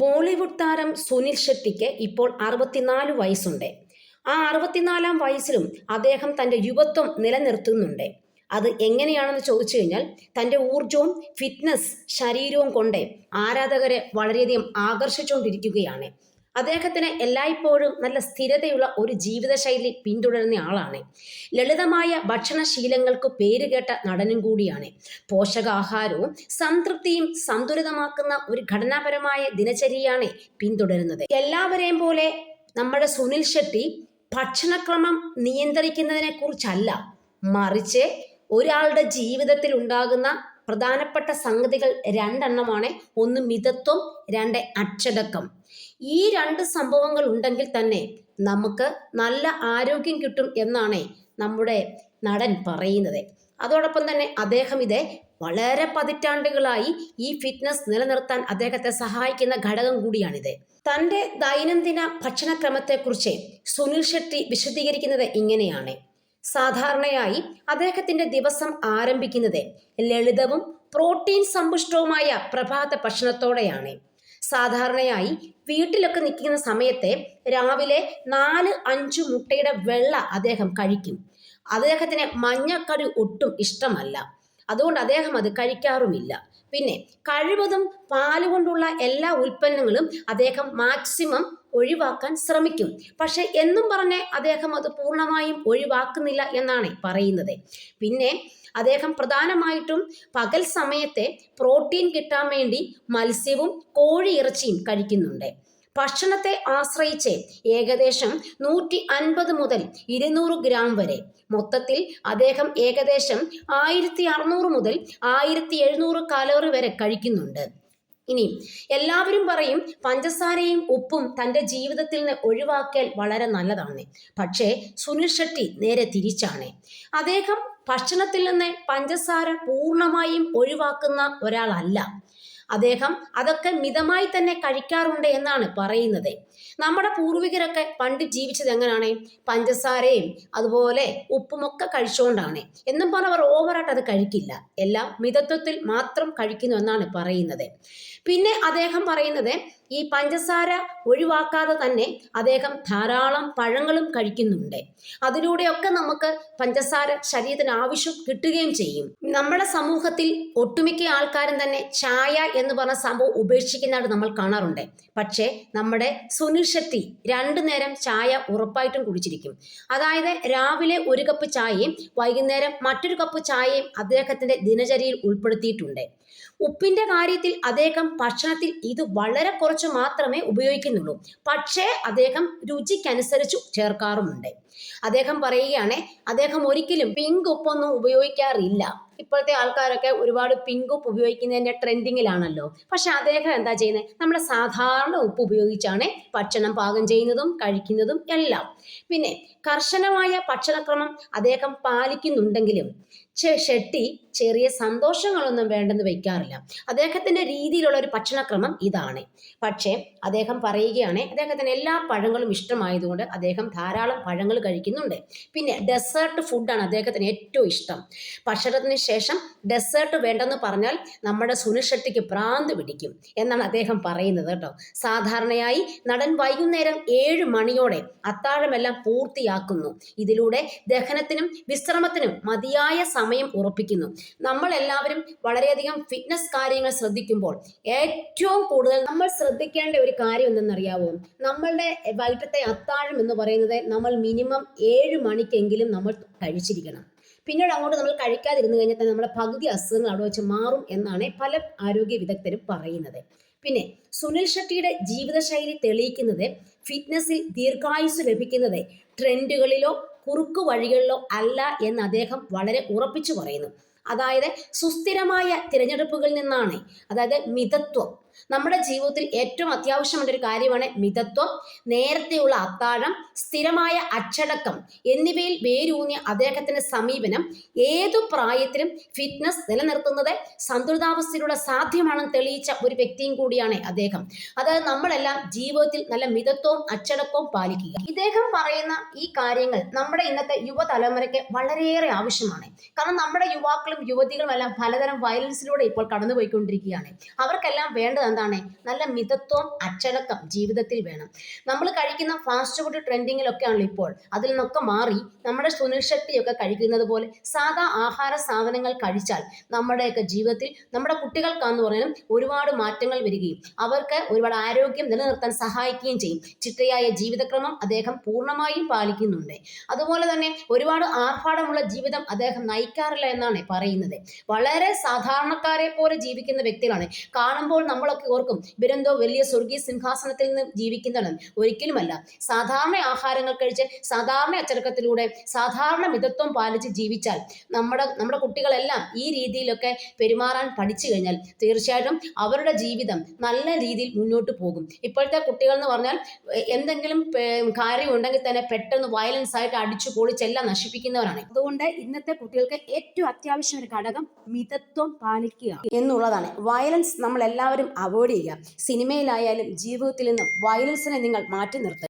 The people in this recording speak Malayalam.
ബോളിവുഡ് താരം സുനിൽ ഷെട്ടിക്ക് ഇപ്പോൾ അറുപത്തിനാല് വയസ്സുണ്ട്. ആ അറുപത്തിനാലാം വയസ്സിലും അദ്ദേഹം തന്റെ യുവത്വം നിലനിർത്തുന്നുണ്ട്. അത് എങ്ങനെയാണെന്ന് ചോദിച്ചു കഴിഞ്ഞാൽ തന്റെ ഊർജവും ഫിറ്റ്നസ് ശരീരവും കൊണ്ട് ആരാധകരെ വളരെയധികം ആകർഷിച്ചുകൊണ്ടിരിക്കുകയാണ്. അദ്ദേഹത്തിന് എല്ലായ്പ്പോഴും നല്ല സ്ഥിരതയുള്ള ഒരു ജീവിതശൈലി പിന്തുടരുന്ന ആളാണ്. ലളിതമായ ഭക്ഷണശീലങ്ങൾക്ക് പേരുകേട്ട നടനും കൂടിയാണ്. പോഷകാഹാരവും സംതൃപ്തിയും സന്തുലിതമാക്കുന്ന ഒരു ഘടനാപരമായ ദിനചര്യയാണ് പിന്തുടരുന്നത്. എല്ലാവരെയും പോലെ നമ്മുടെ സുനിൽ ഷെട്ടി ഭക്ഷണക്രമം നിയന്ത്രിക്കുന്നതിനെ കുറിച്ചല്ല മറിച്ച് ഒരാളുടെ ജീവിതത്തിൽ ഉണ്ടാകുന്ന പ്രധാനപ്പെട്ട സംഗതികൾ രണ്ടെണ്ണമാണ്. ഒന്ന് മിതത്വം രണ്ട് അച്ചടക്കം. ഈ രണ്ട് സംഭവങ്ങൾ ഉണ്ടെങ്കിൽ തന്നെ നമുക്ക് നല്ല ആരോഗ്യം കിട്ടും എന്നാണ് നമ്മുടെ നടൻ പറയുന്നത്. അതോടൊപ്പം തന്നെ അദ്ദേഹം ഇത് വളരെ പതിറ്റാണ്ടുകളായി ഈ ഫിറ്റ്നസ് നിലനിർത്താൻ അദ്ദേഹത്തെ സഹായിക്കുന്ന ഘടകം കൂടിയാണിത്. തന്റെ ദൈനംദിന ഭക്ഷണക്രമത്തെക്കുറിച്ച് സുനിൽ ഷെട്ടി വിശദീകരിക്കുന്നത് ഇങ്ങനെയാണ്. സാധാരണയായി അദ്ദേഹത്തിന്റെ ദിവസം ആരംഭിക്കുന്നത് ലളിതവും പ്രോട്ടീൻ സമ്പുഷ്ടവുമായ പ്രഭാത ഭക്ഷണത്തോടെയാണ്. സാധാരണയായി വീട്ടിലൊക്കെ നിൽക്കുന്ന സമയത്തെ രാവിലെ നാല് അഞ്ച് മുട്ടയുടെ വെള്ള അദ്ദേഹം കഴിക്കും. അദ്ദേഹത്തിന് മഞ്ഞക്കറി ഒട്ടും ഇഷ്ടമല്ല. അതുകൊണ്ട് അദ്ദേഹം അത് കഴിക്കാറുമില്ല. പിന്നെ കഴിവതും പാലുകൊണ്ടുള്ള എല്ലാ ഉൽപ്പന്നങ്ങളും അദ്ദേഹം മാക്സിമം ഒഴിവാക്കാൻ ശ്രമിക്കും. പക്ഷെ എന്നും പറഞ്ഞ് അദ്ദേഹം അത് പൂർണമായും ഒഴിവാക്കുന്നില്ല എന്നാണ് പറയുന്നത്. പിന്നെ അദ്ദേഹം പ്രധാനമായിട്ടും പകൽ സമയത്തെ പ്രോട്ടീൻ കിട്ടാൻ വേണ്ടി മത്സ്യവും കോഴി ഇറച്ചിയും കഴിക്കുന്നുണ്ട്. ഭക്ഷണത്തെ ആശ്രയിച്ച് ഏകദേശം നൂറ്റി അൻപത് മുതൽ ഇരുന്നൂറ് ഗ്രാം വരെ. മൊത്തത്തിൽ അദ്ദേഹം ഏകദേശം ആയിരത്തി അറുന്നൂറ് മുതൽ ആയിരത്തി എഴുന്നൂറ് കാലോറി വരെ കഴിക്കുന്നുണ്ട്. ഇനി എല്ലാവരും പറയും പഞ്ചസാരയും ഉപ്പും തന്റെ ജീവിതത്തിൽ നിന്ന് ഒഴിവാക്കിയാൽ വളരെ നല്ലതാണ്. പക്ഷേ സുനിൽ ഷെട്ടി നേരെ തിരിച്ചാണ്. അദ്ദേഹം ഭക്ഷണത്തിൽ നിന്ന് പഞ്ചസാര പൂർണമായും ഒഴിവാക്കുന്ന ഒരാളല്ല. അദ്ദേഹം അതൊക്കെ മിതമായി തന്നെ കഴിക്കാറുണ്ട് എന്നാണ് പറയുന്നത്. നമ്മുടെ പൂർവികരൊക്കെ പണ്ട് ജീവിച്ചത് എങ്ങനെയാണ് പഞ്ചസാരയും അതുപോലെ ഉപ്പുമൊക്കെ കഴിച്ചുകൊണ്ടാണ് എന്നും പറഞ്ഞവർ ഓവറായിട്ട് അത് കഴിക്കില്ല. എല്ലാം മിതത്വത്തിൽ മാത്രം കഴിക്കുന്നു എന്നാണ് പറയുന്നത്. പിന്നെ അദ്ദേഹം പറയുന്നത് ഈ പഞ്ചസാര ഒഴിവാക്കാതെ തന്നെ അദ്ദേഹം ധാരാളം പഴങ്ങളും കഴിക്കുന്നുണ്ട്. അതിലൂടെയൊക്കെ നമുക്ക് പഞ്ചസാര ശരീരത്തിന് ആവശ്യം കിട്ടുകയും ചെയ്യും. നമ്മുടെ സമൂഹത്തിൽ ഒട്ടുമിക്ക ആൾക്കാരും തന്നെ ചായ എന്ന് പറഞ്ഞ സംഭവം ഉപേക്ഷിക്കുന്നതായിട്ട് നമ്മൾ കാണാറുണ്ട്. പക്ഷേ നമ്മുടെ സുനിൽ ഷെട്ടി രണ്ടു നേരം ചായ ഉറപ്പായിട്ടും കുടിച്ചിരിക്കും. അതായത് രാവിലെ ഒരു കപ്പ് ചായയും വൈകുന്നേരം മറ്റൊരു കപ്പ് ചായയും അദ്ദേഹത്തിന്റെ ദിനചര്യയിൽ ഉൾപ്പെടുത്തിയിട്ടുണ്ട്. ഉപ്പിന്റെ കാര്യത്തിൽ അദ്ദേഹം ഭക്ഷണത്തിൽ ഇത് വളരെ കുറച്ച് മാത്രമേ ഉപയോഗിക്കുന്നുള്ളൂ. പക്ഷേ അദ്ദേഹം രുചിക്കനുസരിച്ച് ചേർക്കാറുമുണ്ട്. അദ്ദേഹം പറയുകയാണ് അദ്ദേഹം ഒരിക്കലും പിങ്ക് ഉപ്പൊന്നും ഉപയോഗിക്കാറില്ല. ഇപ്പോഴത്തെ ആൾക്കാരൊക്കെ ഒരുപാട് പിങ്ക് ഉപ്പ് ഉപയോഗിക്കുന്നതിന്റെ ട്രെൻഡിങ്ങിലാണല്ലോ. പക്ഷെ അദ്ദേഹം എന്താ ചെയ്യുന്നത്? നമ്മുടെ സാധാരണ ഉപ്പ് ഉപയോഗിച്ചാണ് ഭക്ഷണം പാകം ചെയ്യുന്നതും കഴിക്കുന്നതും എല്ലാം. പിന്നെ കർശനമായ ഭക്ഷണക്രമം അദ്ദേഹം പാലിക്കുന്നുണ്ടെങ്കിലും ഷെട്ടി ചെറിയ സന്തോഷങ്ങളൊന്നും വേണ്ടെന്ന് വെക്കാറില്ല അദ്ദേഹത്തിന്റെ രീതിയിലുള്ള ഒരു ഭക്ഷണക്രമം ഇതാണ്. പക്ഷേ അദ്ദേഹം പറയുകയാണ് അദ്ദേഹത്തിന് എല്ലാ പഴങ്ങളും ഇഷ്ടമായതുകൊണ്ട് അദ്ദേഹം ധാരാളം പഴങ്ങൾ കഴിക്കുന്നുണ്ട്. പിന്നെ ഡെസേർട്ട് ഫുഡാണ് അദ്ദേഹത്തിന് ഏറ്റവും ഇഷ്ടം. ഭക്ഷണത്തിന് ശേഷം ഡെസേർട്ട് വേണ്ടെന്ന് പറഞ്ഞാൽ നമ്മുടെ സുനിൽ ഷെട്ടിക്ക് പ്രാന്ത് പിടിക്കും എന്നാണ് അദ്ദേഹം പറയുന്നത് കേട്ടോ. സാധാരണയായി നടൻ വൈകുന്നേരം ഏഴ് മണിയോടെ അത്താഴമെല്ലാം പൂർത്തിയാക്കുന്നു. ഇതിലൂടെ ദഹനത്തിനും വിശ്രമത്തിനും മതിയായ സമയം ഉറപ്പിക്കുന്നു. നമ്മൾ എല്ലാവരും വളരെയധികം ഫിറ്റ്നസ് കാര്യങ്ങൾ ശ്രദ്ധിക്കുമ്പോൾ ഏറ്റവും കൂടുതൽ നമ്മൾ ശ്രദ്ധിക്കേണ്ട ഒരു കാര്യം എന്തെന്നറിയാവോ? നമ്മളുടെ വൈകിട്ടത്തെ അത്താഴം എന്ന് പറയുന്നത് നമ്മൾ മിനിമം ഏഴ് മണിക്കെങ്കിലും നമ്മൾ കഴിച്ചിരിക്കണം. പിന്നീട് അങ്ങോട്ട് നമ്മൾ കഴിക്കാതിരുന്നു കഴിഞ്ഞാൽ തന്നെ നമ്മുടെ പകുതി അസുഖങ്ങൾ അവിടെ വെച്ച് മാറും എന്നാണ് പല ആരോഗ്യ വിദഗ്ധരും പറയുന്നത്. പിന്നെ സുനിൽ ഷെട്ടിയുടെ ജീവിതശൈലി തെളിയിക്കുന്നത് ഫിറ്റ്നസിൽ ദീർഘായുസ് ലഭിക്കുന്നത് ട്രെൻഡുകളിലോ കുറുക്കു വഴികളിലോ അല്ല എന്ന് അദ്ദേഹം വളരെ ഉറപ്പിച്ചു പറയുന്നു. അതായത് സുസ്ഥിരമായ തിരഞ്ഞെടുപ്പുകളിൽ നിന്നാണ് അതായത് മിതത്വം നമ്മുടെ ജീവിതത്തിൽ ഏറ്റവും അത്യാവശ്യമുള്ള ഒരു കാര്യമാണ് മിതത്വം നേരത്തെയുള്ള അത്താഴം സ്ഥിരമായ അച്ചടക്കം എന്നിവയിൽ വേരൂന്നിയ അദ്ദേഹത്തിന്റെ സമീപനം ഏതു പ്രായത്തിലും ഫിറ്റ്നസ് നിലനിർത്തുന്നത് സന്തുലിതാവസ്ഥയിലൂടെ സാധ്യമാണെന്ന് തെളിയിച്ച ഒരു വ്യക്തിയും കൂടിയാണ് അദ്ദേഹം. അതായത് നമ്മളെല്ലാം ജീവിതത്തിൽ നല്ല മിതത്വവും അച്ചടക്കവും പാലിക്കുക. ഇദ്ദേഹം പറയുന്ന ഈ കാര്യങ്ങൾ നമ്മുടെ ഇന്നത്തെ യുവതലമുറയ്ക്ക് വളരെയേറെ ആവശ്യമാണ്. കാരണം നമ്മുടെ യുവാക്കളും യുവതികളും എല്ലാം പലതരം വയലൻസിലൂടെ ഇപ്പോൾ കടന്നുപോയിക്കൊണ്ടിരിക്കുകയാണ്. അവർക്കെല്ലാം വേണ്ടത് എന്താണ്? നല്ല മിതത്വം അച്ചടക്കം ജീവിതത്തിൽ വേണം. നമ്മൾ കഴിക്കുന്ന ഫാസ്റ്റ് ഫുഡ് ട്രെൻഡിങ്ങിലൊക്കെ ആണല്ലോ ഇപ്പോൾ. അതിൽ നിന്നൊക്കെ മാറി നമ്മുടെ സുനിൽ ഷെട്ടിയൊക്കെ കഴിക്കുന്നത് പോലെ സാധാ ആഹാര സാധനങ്ങൾ കഴിച്ചാൽ നമ്മുടെയൊക്കെ ജീവിതത്തിൽ നമ്മുടെ കുട്ടികൾക്കാന്ന് പറഞ്ഞാലും ഒരുപാട് മാറ്റങ്ങൾ വരികയും അവർക്ക് ഒരുപാട് ആരോഗ്യം നിലനിർത്താൻ സഹായിക്കുകയും ചെയ്യും. ചിട്ടയായ ജീവിതക്രമം അദ്ദേഹം പൂർണമായും പാലിക്കുന്നുണ്ട്. അതുപോലെ തന്നെ ഒരുപാട് ആർഭാടമുള്ള ജീവിതം അദ്ദേഹം നയിക്കാറില്ല എന്നാണ് പറയുന്നത്. വളരെ സാധാരണക്കാരെ പോലെ ജീവിക്കുന്ന വ്യക്തികളാണ്. കാണുമ്പോൾ നമ്മളൊക്കെ ഓർക്കും. ഇവരെന്തോ വലിയ സ്വർഗീയ സിംഹാസനത്തിൽ നിന്ന് ജീവിക്കുന്നതാണ്. ഒരിക്കലുമല്ല. സാധാരണ ആഹാരങ്ങൾ കഴിച്ച് സാധാരണ അച്ചടക്കത്തിലൂടെ സാധാരണ മിതത്വം പാലിച്ച് ജീവിച്ചാൽ നമ്മുടെ നമ്മുടെ കുട്ടികളെല്ലാം ഈ രീതിയിലൊക്കെ പെരുമാറാൻ പഠിച്ചു കഴിഞ്ഞാൽ തീർച്ചയായിട്ടും അവരുടെ ജീവിതം നല്ല രീതിയിൽ മുന്നോട്ട് പോകും. ഇപ്പോഴത്തെ കുട്ടികൾ എന്ന് പറഞ്ഞാൽ എന്തെങ്കിലും കാര്യം ഉണ്ടെങ്കിൽ തന്നെ പെട്ടെന്ന് വയലൻസ് ആയിട്ട് അടിച്ചു പൊളിച്ചെല്ലാം നശിപ്പിക്കുന്നവരാണ്. അതുകൊണ്ട് ഇന്നത്തെ കുട്ടികൾക്ക് ഏറ്റവും അത്യാവശ്യം ഒരു ഘടകം മിതത്വം പാലിക്കുക. എന്നുള്ളതാണ്. വയലൻസ് നമ്മൾ എല്ലാവരും അവോയ്ഡ് ചെയ്യുക. സിനിമയിലായാലും ജീവിതത്തിൽ നിന്നും വയലൻസിനെ നിങ്ങൾ മാറ്റി നിർത്തുക